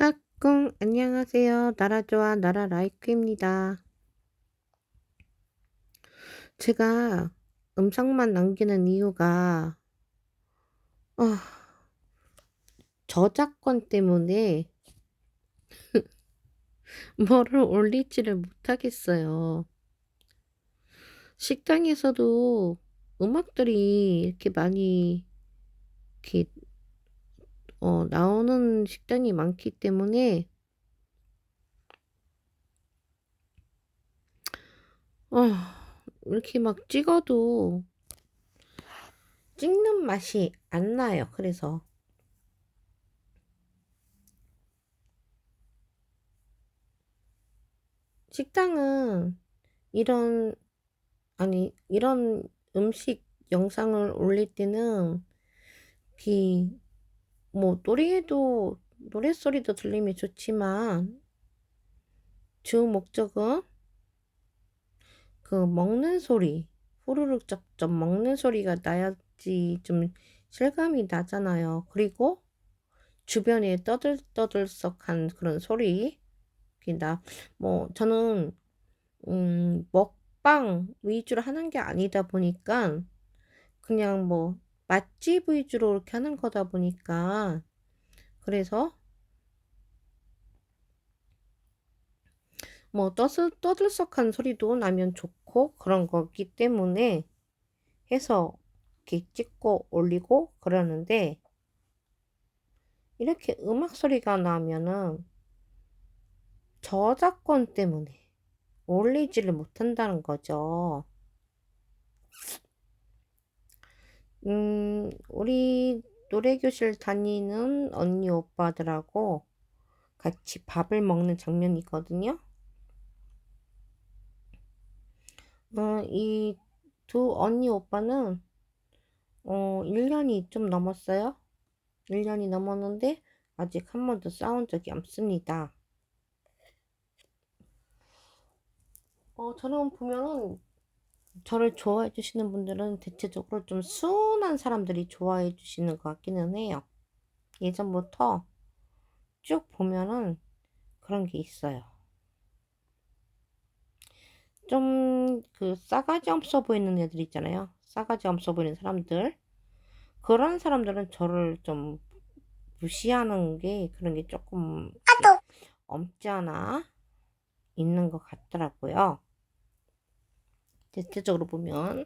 까꿍 안녕하세요. 나라 좋아 나라 라이크입니다. 제가 음성만 남기는 이유가 어, 저작권 때문에 뭐를 올리지를 못하겠어요. 식당에서도 음악들이 이렇게 많이 이렇게 어, 나오는 식당이 많기 때문에 어, 이렇게 막 찍어도 찍는 맛이 안 나요. 그래서 식당은 이런 아니 이런 음식 영상을 올릴 때는 비 뭐 노래도 노랫소리도 들리면 좋지만 주 목적은 그 먹는 소리 후루룩 쩝쩝 먹는 소리가 나야지 좀 실감이 나잖아요. 그리고 주변에 떠들떠들썩한 그런 소리 나 뭐 저는 음 먹방 위주로 하는 게 아니다 보니까 그냥 뭐 맛집 위주로 이렇게 하는 거다 보니까 그래서 뭐 떠들, 떠들썩한 소리도 나면 좋고 그런 거기 때문에 해서 이렇게 찍고 올리고 그러는데 이렇게 음악 소리가 나면은 저작권 때문에 올리지를 못한다는 거죠. 음, 우리 노래교실 다니는 언니 오빠들하고 같이 밥을 먹는 장면이거든요. 어, 이두 언니 오빠는 어, 1년이 좀 넘었어요. 1년이 넘었는데 아직 한 번도 싸운 적이 없습니다. 어, 저는 보면은 저를 좋아해 주시는 분들은 대체적으로 좀 순한 사람들이 좋아해 주시는 것 같기는 해요. 예전부터 쭉 보면은 그런 게 있어요. 좀 그 싸가지 없어 보이는 애들 있잖아요. 싸가지 없어 보이는 사람들. 그런 사람들은 저를 좀 무시하는 게 그런 게 조금 없지 않아 있는 것 같더라고요. 대체적으로 보면.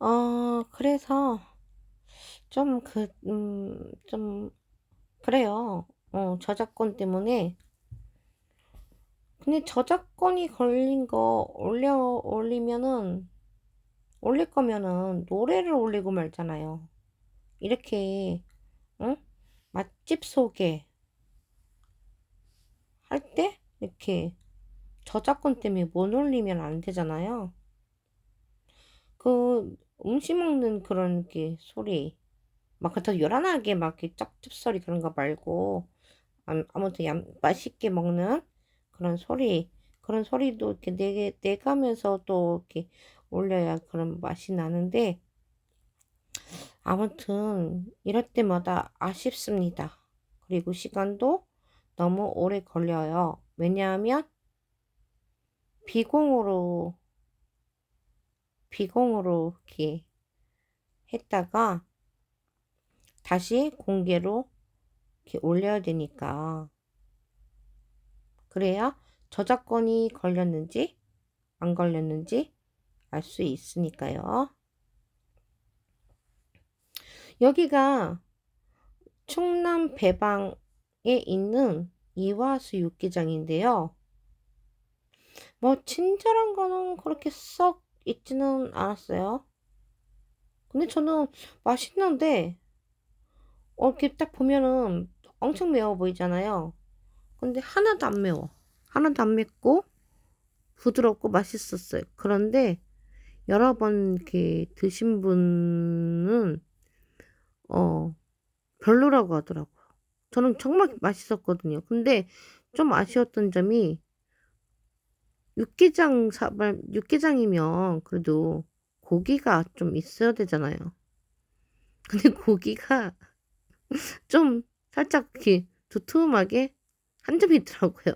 어, 그래서 좀 그, 음, 좀, 그래요. 어, 저작권 때문에. 근데 저작권이 걸린 거 올려, 올리면은, 올릴 거면은 노래를 올리고 말잖아요. 이렇게, 응? 맛집 소개 할 때, 이렇게 저작권 때문에 못 올리면 안 되잖아요. 그 음식 먹는 그런 게 소리 막 그렇다고 요란하게 막 이렇게 쩝쩝 소리 그런 거 말고 아무튼 얌, 맛있게 먹는 그런 소리 그런 소리도 이렇게 내, 내가면서 또 이렇게 올려야 그런 맛이 나는데 아무튼 이럴 때마다 아쉽습니다. 그리고 시간도 너무 오래 걸려요. 왜냐하면 비공으로 비공으로 이렇게 했다가 다시 공개로 이렇게 올려야 되니까 그래야 저작권이 걸렸는지 안 걸렸는지 알 수 있으니까요. 여기가 충남 배방에 있는 이화수 육개장인데요. 뭐 친절한 거는 그렇게 썩 있지는 않았어요. 근데 저는 맛있는데 어, 이렇게 딱 보면은 엄청 매워 보이잖아요. 근데 하나도 안 매워. 하나도 안 맵고 부드럽고 맛있었어요. 그런데 여러 번 이렇게 드신 분은 어 별로라고 하더라고요. 저는 정말 맛있었거든요. 근데 좀 아쉬웠던 점이 육개장 사발 육개장이면 그래도 고기가 좀 있어야 되잖아요. 근데 고기가 좀 살짝 이렇게 두툼하게 한 점이 있더라고요.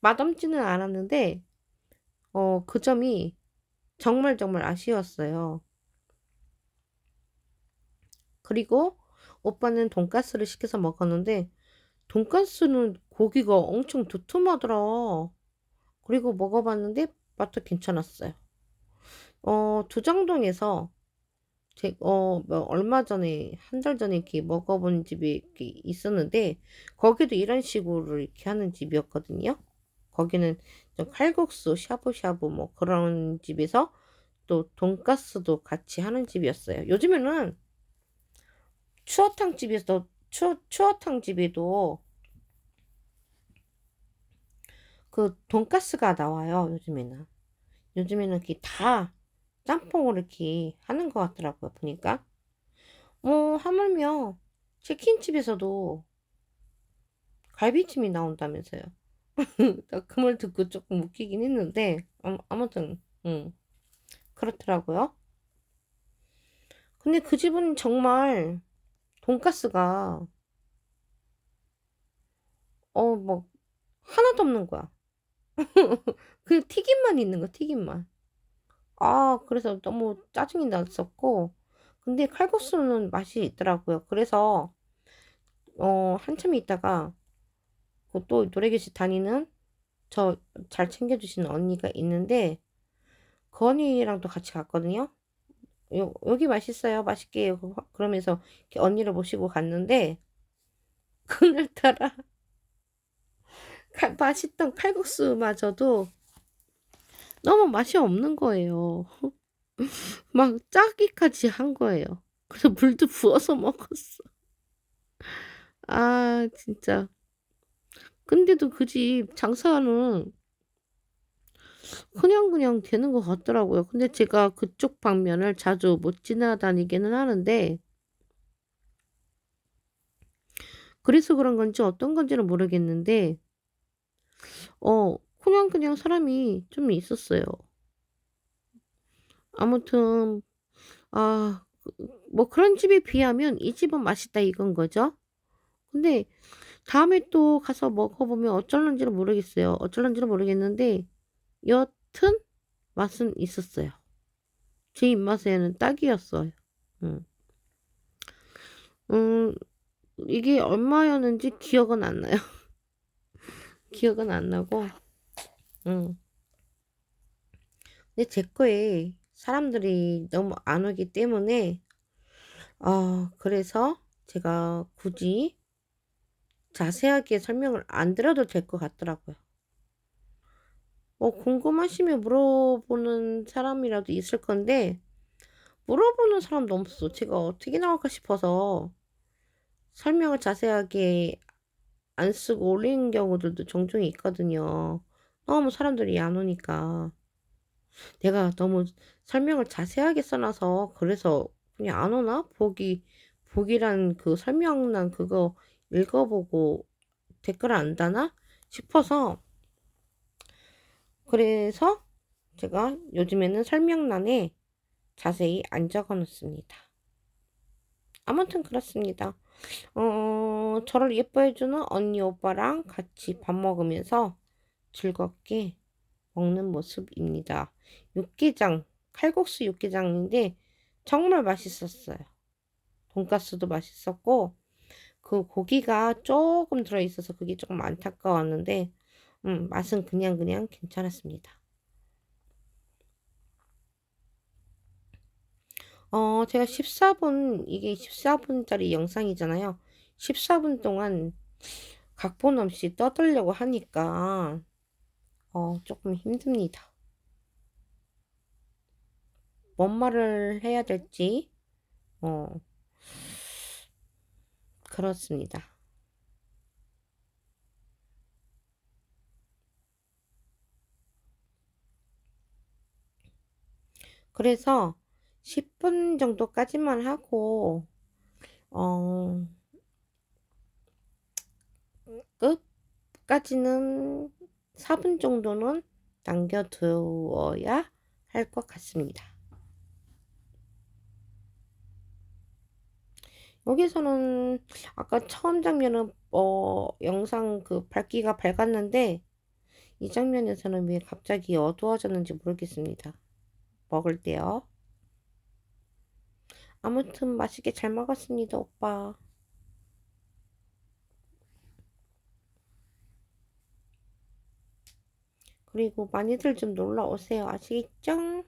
맛없지는 않았는데 어, 그 점이 정말 정말 아쉬웠어요. 그리고 오빠는 돈가스를 시켜서 먹었는데 돈가스는 고기가 엄청 두툼하더라. 그리고 먹어봤는데 맛도 괜찮았어요. 어, 두정동에서 제, 어, 뭐 얼마 전에, 한 달 전에 이렇게 먹어본 집이 이렇게 있었는데, 거기도 이런 식으로 이렇게 하는 집이었거든요. 거기는 좀 칼국수, 샤브샤브 뭐 그런 집에서 또 돈가스도 같이 하는 집이었어요. 요즘에는 추어탕 집에서, 추, 추어탕 집에도 그 돈가스가 나와요, 요즘에는. 요즘에는 이렇게 다 짬뽕을 이렇게 하는 것 같더라고요, 보니까. 뭐, 하물며 치킨집에서도 갈비찜이 나온다면서요. 그 말 듣고 조금 웃기긴 했는데, 아, 아무튼, 음, 그렇더라고요. 근데 그 집은 정말 돈가스가, 어, 뭐, 하나도 없는 거야. 그 튀김만 있는 거, 튀김만. 아, 그래서 너무 짜증이 났었고, 근데 칼국수는 맛이 있더라고요. 그래서, 어, 한참 있다가, 그또 노래교실 다니는 저 잘 챙겨주시는 언니가 있는데, 그 언니랑도 같이 갔거든요. 요, 여기 맛있어요. 맛있게. 그 그러면서 언니를 모시고 갔는데, 그날따라 칼- 맛있던 칼국수마저도 너무 맛이 없는 거예요. 막 짜기까지 한 거예요. 그래서 물도 부어서 먹었어. 아, 진짜. 근데도 그 집 장사는 그냥 그냥 되는 것 같더라고요. 근데 제가 그쪽 방면을 자주 못 지나다니기는 하는데, 그래서 그런 건지 어떤 건지는 모르겠는데, 어, 그냥 그냥 사람이 좀 있었어요. 아무튼, 아, 그- 뭐 그런 집에 비하면 이 집은 맛있다 이건 거죠. 근데 다음에 또 가서 먹어보면 어쩔런지는 모르겠어요. 어쩔런지는 모르겠는데, 여튼 맛은 있었어요. 제 입맛에는 딱이었어요. 음. 음, 이게 얼마였는지 기억은 안 나요. 기억은 안 나고, 음. 근데 제 거에 사람들이 너무 안 오기 때문에, 어, 그래서 제가 굳이 자세하게 설명을 안 드려도 될 것 같더라고요. 뭐 궁금하시면 물어보는 사람이라도 있을 건데, 물어보는 사람도 없어. 제가 어떻게 나올까 싶어서 설명을 자세하게 안 쓰고 올리는 경우들도 종종 있거든요. 너무 사람들이 안 오니까. 내가 너무 설명을 자세하게 써놔서 그래서 그냥 안 오나? 보기, 보기란 그 설명란 그거 읽어보고 댓글 안 다나? 싶어서 그래서 제가 요즘에는 설명란에 자세히 안 적어 놓습니다. 아무튼 그렇습니다. 어, 저를 예뻐해주는 언니 오빠랑 같이 밥 먹으면서 즐겁게 먹는 모습입니다. 육개장, 칼국수 육개장인데 정말 맛있었어요. 돈가스도 맛있었고 그 고기가 조금 들어있어서 그게 조금 안타까웠는데 음, 맛은 그냥 그냥 괜찮았습니다. 어, 제가 14분, 이게 14분짜리 영상이잖아요. 14분 동안 각본 없이 떠들려고 하니까, 어, 조금 힘듭니다. 뭔 말을 해야 될지, 어, 그렇습니다. 그래서 10분 정도까지만 하고, 어, 끝까지는 4분 정도는 남겨두어야 할 것 같습니다. 여기서는 아까 처음 장면은 어 영상 그 밝기가 밝았는데 이 장면에서는 왜 갑자기 어두워졌는지 모르겠습니다. 먹을 때요. 아무튼 맛있게 잘 먹었습니다, 오빠. 그리고 많이들 좀 놀러 오세요. 아시겠죠?